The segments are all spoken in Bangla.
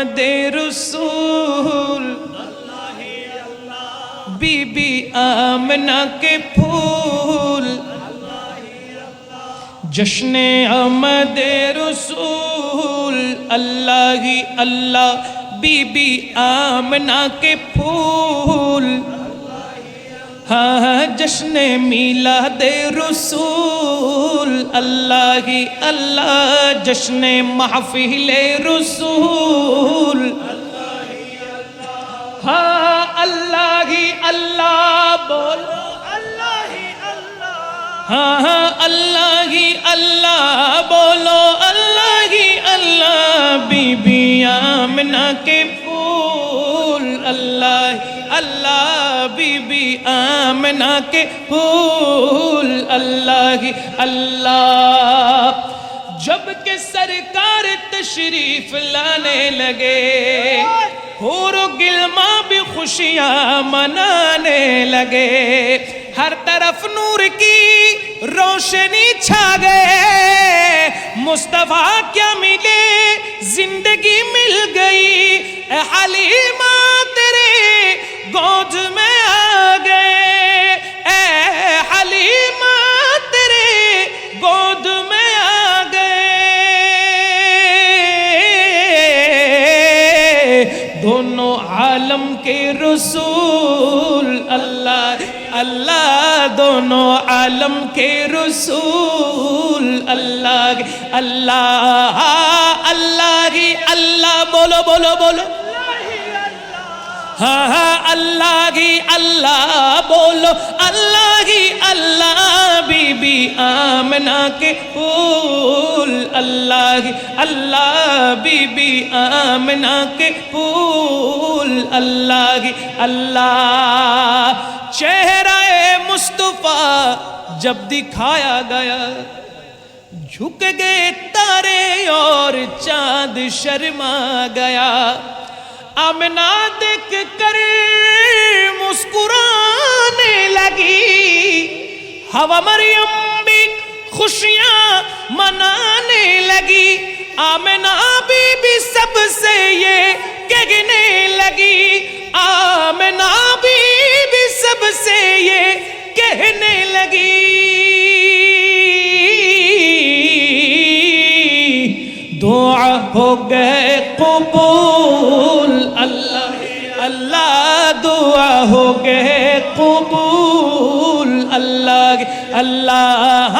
محمد رسول۔ بی بی آمنہ کے پھول۔ جشن آمد رسول۔ اللہ ہی اللہ بی بی آمنہ کے پھول۔ ہاں جشن میلاد رسول اللہ ہی اللہ جشن محفل رسول ہاں اللہ ہی اللہ بولو اللہ ہی اللہ ہاں اللہ ہی اللہ بولو بنا کے پھول اللہ ہی اللہ۔ جبکہ سرکار تشریف لانے لگے، ہور و گلما بھی خوشیاں منانے لگے۔ ہر طرف نور کی روشنی چھا گئے۔ مصطفیٰ کیا ملے؟ زندگی مل گئی۔ اے حلیمہ تیرے گود میں রসুল, আল্লাহ আল্লাহ দোনো আলম কে রসুল, আল্লাহ আল্লাহ আল্লাহ আল্লাহ, বলো বলো বলো। হা হা আল্লাহ আল্লাহ, বলো, আল্লাহ ہی اللہ بی بی آمنا کے پھول اللہ ہی اللہ بی بی آمنا کے پھول اللہ ہی اللہ چہرہ مصطفیٰ جب دکھایا گیا جھک گئے تارے اور چاند شرما گیا آمنا دیکھ کر مسکرانے لگی ہوا مریم بھی خوشیاں منانے لگی۔ آمنا بی بی سب سے یہ کہنے لگی۔ آمنا بی بی سب سے یہ کہنے لگی۔ دعا ہو گئے قبول، اللہ اللہ، دعا ہو گئے قبول۔ আল্লাহ আল্লাহ,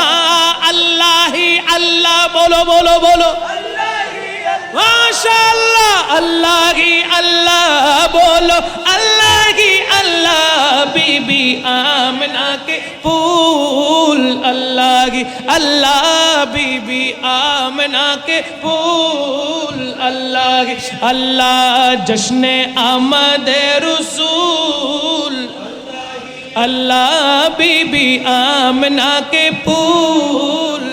আল্লাহি, আল্লাহ, বলো বলো বলো। মাশাআল্লাহ, আল্লাহি, আল্লাহ, বলো। আল্লাহি, আল্লাহ, বিবি আমনাকে ফুল। আল্লাহি, আল্লাহ, বিবি আমনাকে ফুল। আল্লাহ আল্লাহ, জশ্নে আমাদের রসুল। আল্লাহ বিবি আমনাকে ফুল।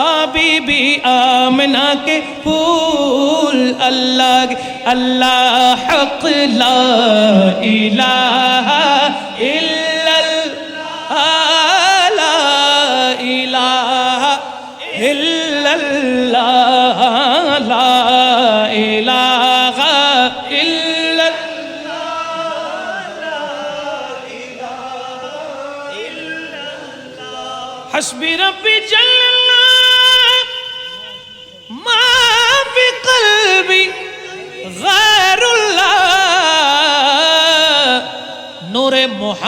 হাবিবি আমনাকে ফুল। আল্লাহ আল্লাহ হক লা ইলাহা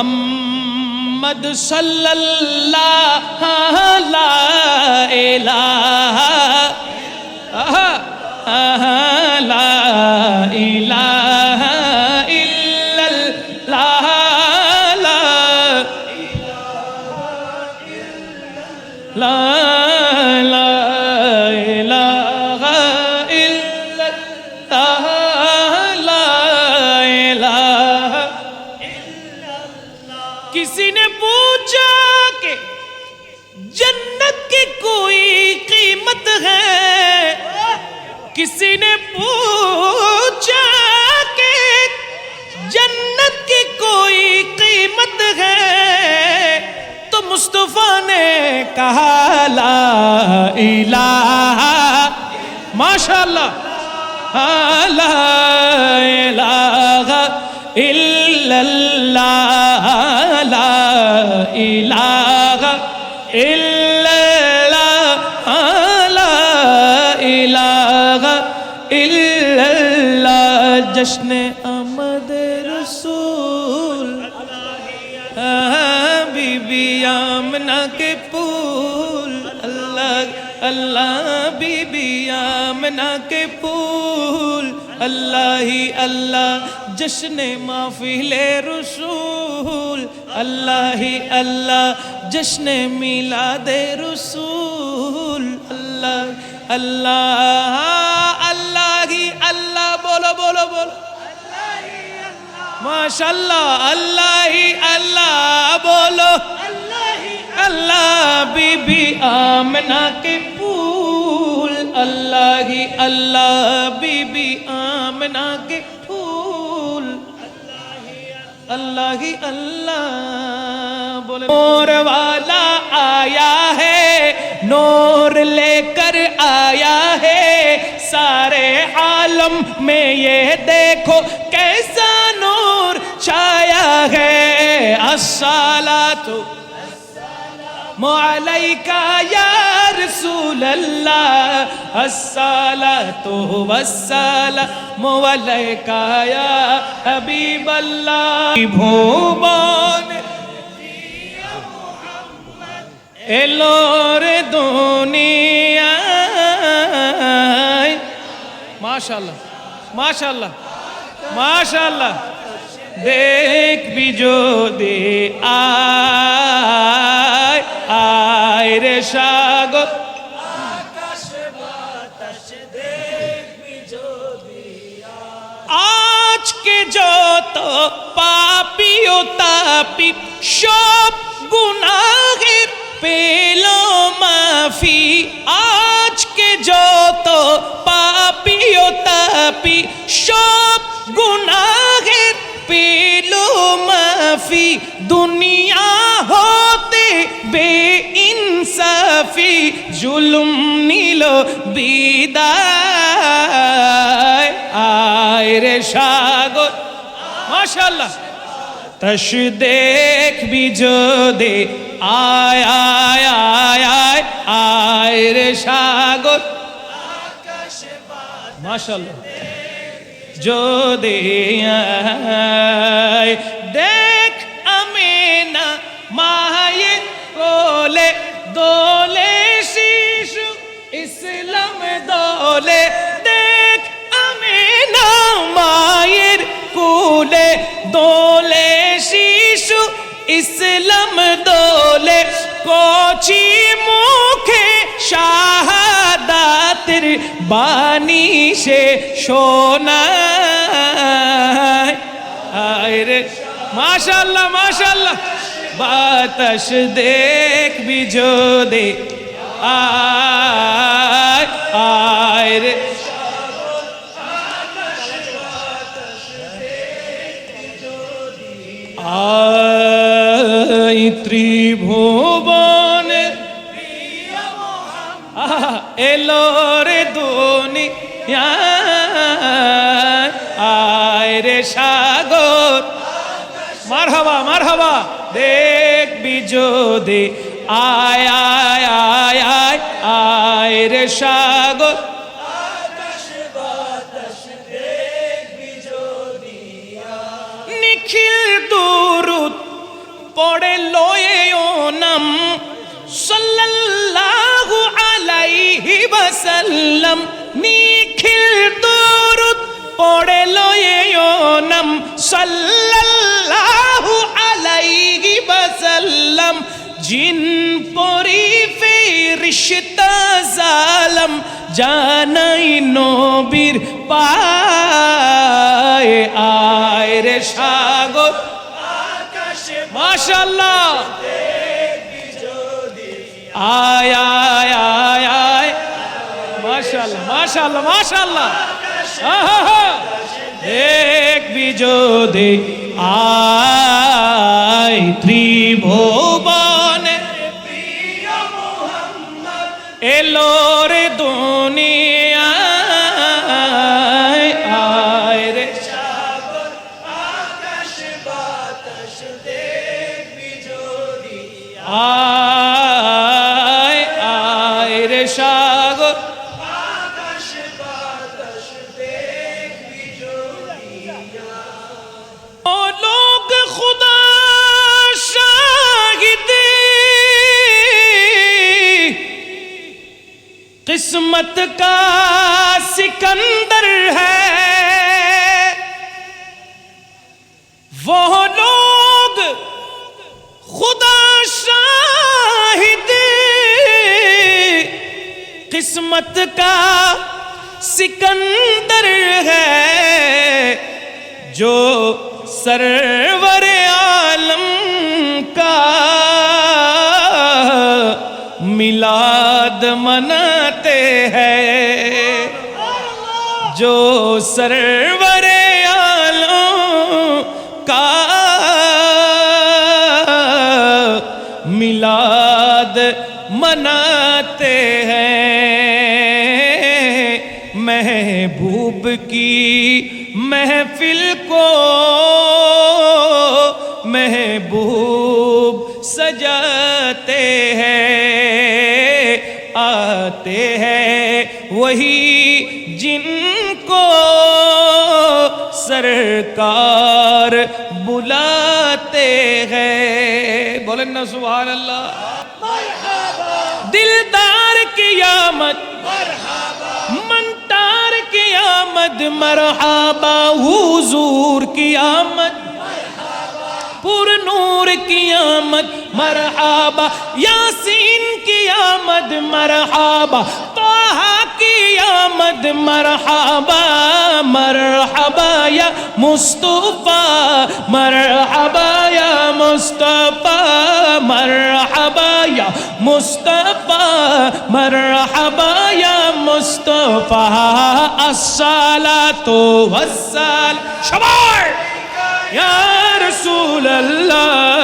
মোহাম্মদ সাল্লাল্লাহ লা ইলাহা جنت کی کوئی قیمت ہے؟ کسی نے پوچھا کہ جنت کی کوئی قیمت ہے؟ تو مصطفیٰ نے کہا، لا الہ ماشاءاللہ۔ ہاں، لا الہ الا اللہ، لا الہ جشن آمد رسول بی بی آمنا کے پھول. اللہ اللہ بی بی آمنا کے پھول. اللہ ہی اللہ، جشن محفل رسول. اللہ ہی اللہ জশ্নে মিলাদে রসুল আল্লাহ আল্লাহ আল্লাহি আল্লাহ বলো বলো বলো মাশাল্লাহ আল্লাহি আল্লাহ বলো আল্লাহ বিবি আমনাকে ফুল আল্লাহি আল্লাহ বিবি আমনাকে ফুল আল্লাহি আল্লাহ نور والا آیا ہے، نور لے کر آیا ہے۔ سارے عالم میں یہ دیکھو کیسا نور چھایا ہے۔ الصلاۃ علیکہ یا رسول اللہ الصلاة والسلام علیکہ یا حبیب اللہ۔ بھوبان এলো রে দুনিয়ায়। মাশাল্লাহ মাশাল্লাহ মাশাল্লাহ দেখবি যদি আয় আয় রে সাগর। আজকে যত পাপি ও তাপি, সব গুণাহ পেল মাফি, আজকে যত পাপি ও তাপি, সব গুনাহের পেল মাফি। দুনিয়া হতে বে ইনসাফি জুলুম নিল বিদায়। আয় রে সাগর। মাশাল্লাহ তস দেখ বিজোদে আয় আয় আয় আয় আয় রে সাগর। মাশাল্লাহ যদি কচি মুখে শাহাদাতের বাণী সে শোনায়। রে, মাশাল্লাহ মাশাল্লাহ। বাতাস দেখ বিজোদে। আয় আয় রে। আয় ত্রিভুবন যদি আয় আয় আয় আয় আয় রে সাগর। নিখিল দুরুদ পড়ে লয়ে ও নাম, সাল্লাল্লাহু আলাইহি ওয়াসাল্লাম। নিখিল দুরুদ পড়ে লয়ে ও নাম, সাল্লাল্লাহু আলাইহি ওয়াসাল্লাম জিন পরি ফেরিশতা জালাম, জানাই নবীর পায় আয় রে সাগর। আকাশে মাশাল্লাহ আয় আয় আয়। আয় মাশাল্লাহ মাশাল্লাহ মাশাল্লাহ দেখবি যদি আয়। ত্রিভুবনে امت کا سکندر ہے۔ وہ لوگ خدا شاہد قسمت کا سکندر ہے۔ جو سرور عالم کا ملاد منا جو سرور کا ملاد مناتے ہیں محبوب کی محفل کو محبوب سجاتے ہیں، آتے ہیں وہی سرکار بلاتے ہیں۔ بولن نا سبحان اللہ۔ دلدار کی آمد منتار کی آمد مرحبا حضور کی آمد پر نور کی آمد مرحبا یاسین کی آمد مرحبا توہا کی آمد مرحبا مرحبا يا مصطفى مرحبا يا مصطفى مرحبا يا مصطفى مرحبا يا مصطفى الصلاة والسلام شبار يا رسول الله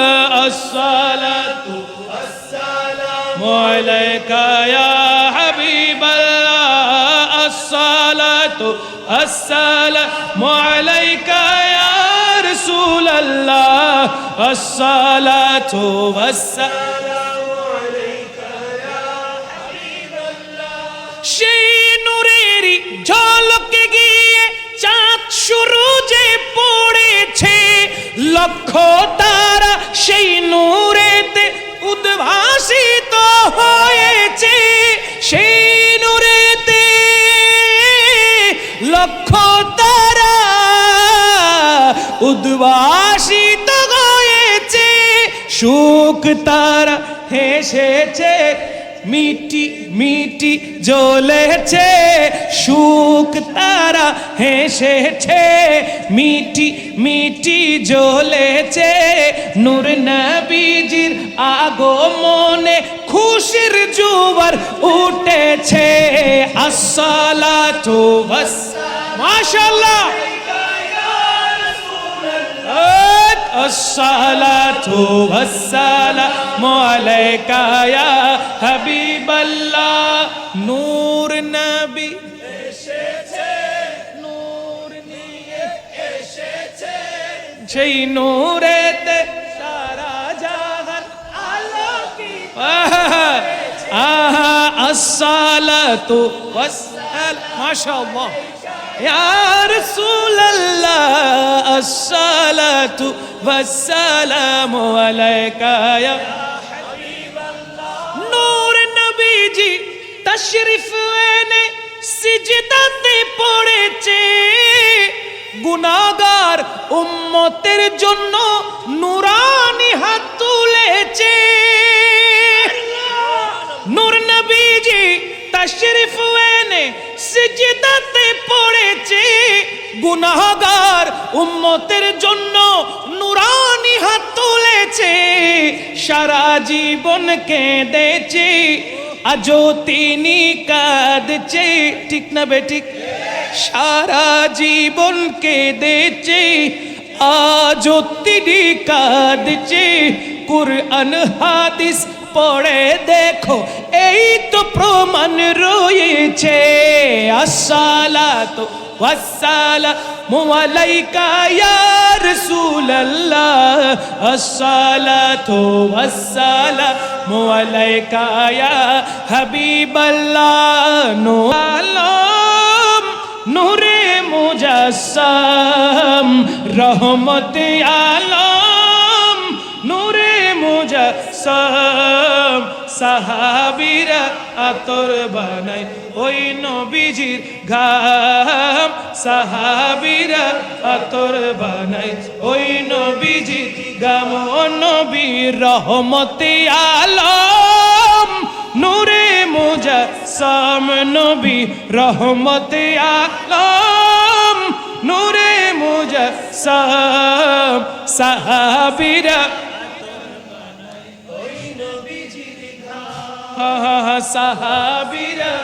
والصلاة والسلام. عليك يا حبيب ঝলকে গিয়ে চাঁদ শুরু যে পড়েছে। লক্ষ তারা সেই নূরেতে উদ্ভাসিত হয়েছে। সেই নূরেতে লক্ষ তারা উদ্ভাসিত সুখ তারা হেসেছে, মিটি মিটি জ্বলেছে, সুখ তারা হেসেছে, মিটি মিটি জ্বলেছে। নূর নবীজির আগমনে খুশির জুয়ার উঠেছে, আসসালাতু ওয়াস, মাশাআল্লাহ। আসসালাতু ওয়াসসালামু আলাইকা ইয়া হাবিবাল্লাহ নূর নবী সেই নূরেতে সারা জাহান আলোকিত আহা আসসালাতু ওয়াসসালাম মাশাআল্লাহ يا رسول الله الصلاة والسلام عليك يا নূর নবীজি তশরিফ এনে সিজদাতে পড়েছে গুনাহগার উম্মতের জন্য নুরানি হাত তুলেছে নূর নবীজি তশরিফ এনে সিজদাতে পড়েছে গুনাহগার উম্মতের জন্য নুরানি হাত তুলেছে। সারা জীবন কেঁদেছে, আজও তিনি কাঁদছে। ঠিক না বেঠিক সারা জীবন কেঁদেছে, আজও তিনি কাঁদছে। কুরআন, হাদিস পড়ে দেখো, এই তো প্রমাণ রয়েছে। আসসালাতু ওয়াসসালামু আলাইকা ইয়া রাসূলুল্লাহ আসসালাতু ওয়াসসালামু আলাইকা ইয়া হাবিবাল্লাহ নূ আলম নূরে মুজাসসাম রহমত আলম নূরে মুজাসসাম সাহাবিরা আতর বানায়। ওই নবীজির ঘাম সাহাবিরা আতর বানায়। ওই নবীজির গাম নবীর রহমতে আলম। নূরে মুজা সাম নবী রহমতে আলম। নূরে মুজা সাম সাহাবিরা সাহাবিরা।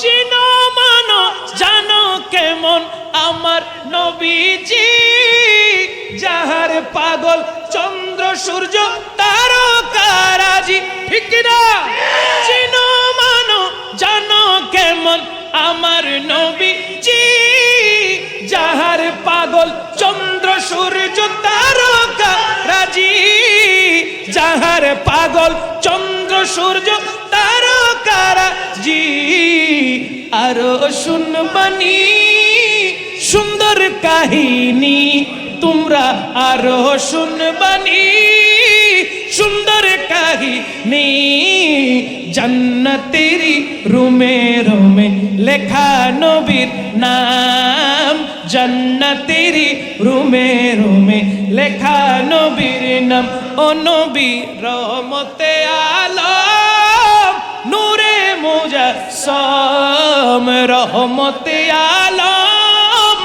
চিনো মানো, জানো কেমন আমার নবীজি। যাহার পাগল চন্দ্র, সূর্য, তারকারাজি, ঠিক না? চিনো মানো, জানো কেমন আমার নবীজি। যাহার পাগল চন্দ্র, সূর্য তারকা রাজি যাহার পাগল চন্দ্র, সূর্য, তারকারা, জি, আরও শুনবানি সুন্দর কাহিনী, তোমরা আরও শুনবানি সুন্দর কাহিনী, জান্নাতেরি রুমে রুমে লেখা নবীর নাম, জান্নাতেরি রুমে রুমে লেখা নবীর নাম। ও নবী রহমতে আলম, নূরে মোজা সম রহমতে আলম,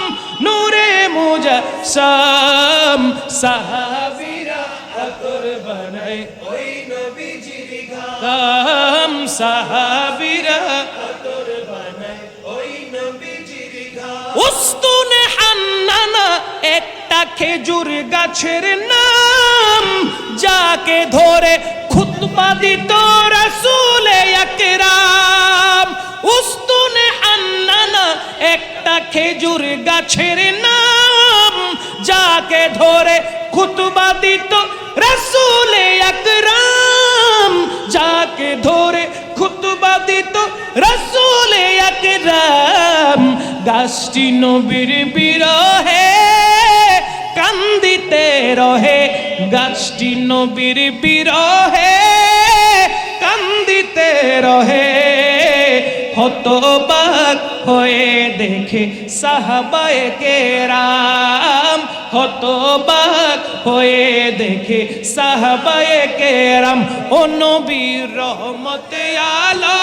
নূরে মোজা সম সাহাবিরা আতর বানায় ওই নবীজির গাম সাহাবিরা আতর বানায় ওই নবীজির উস্তুনে হান্নানা, একটা খেজুর গাছের নাম যাকে ধরে খুতবা দিত রাসূলে আকরাম উস্তুনে হান্নানা একটা খেজুর গাছের নাম। যাকে ধরে খুতবা দিত রাসূলে আকরাম যাকে ধরে খুতবা দিত রাসূলে আকরাম গাছটি নবীর বিরহে, কান্দিতে রহে গাছটি নবীর বিরহে কান্দিতে রহে। হতবাক হয়ে দেখে সাহাবায়ে কেরাম। হতবাক হয়ে দেখে সাহাবায়ে কেরাম। ও নবীর রহমতে আলা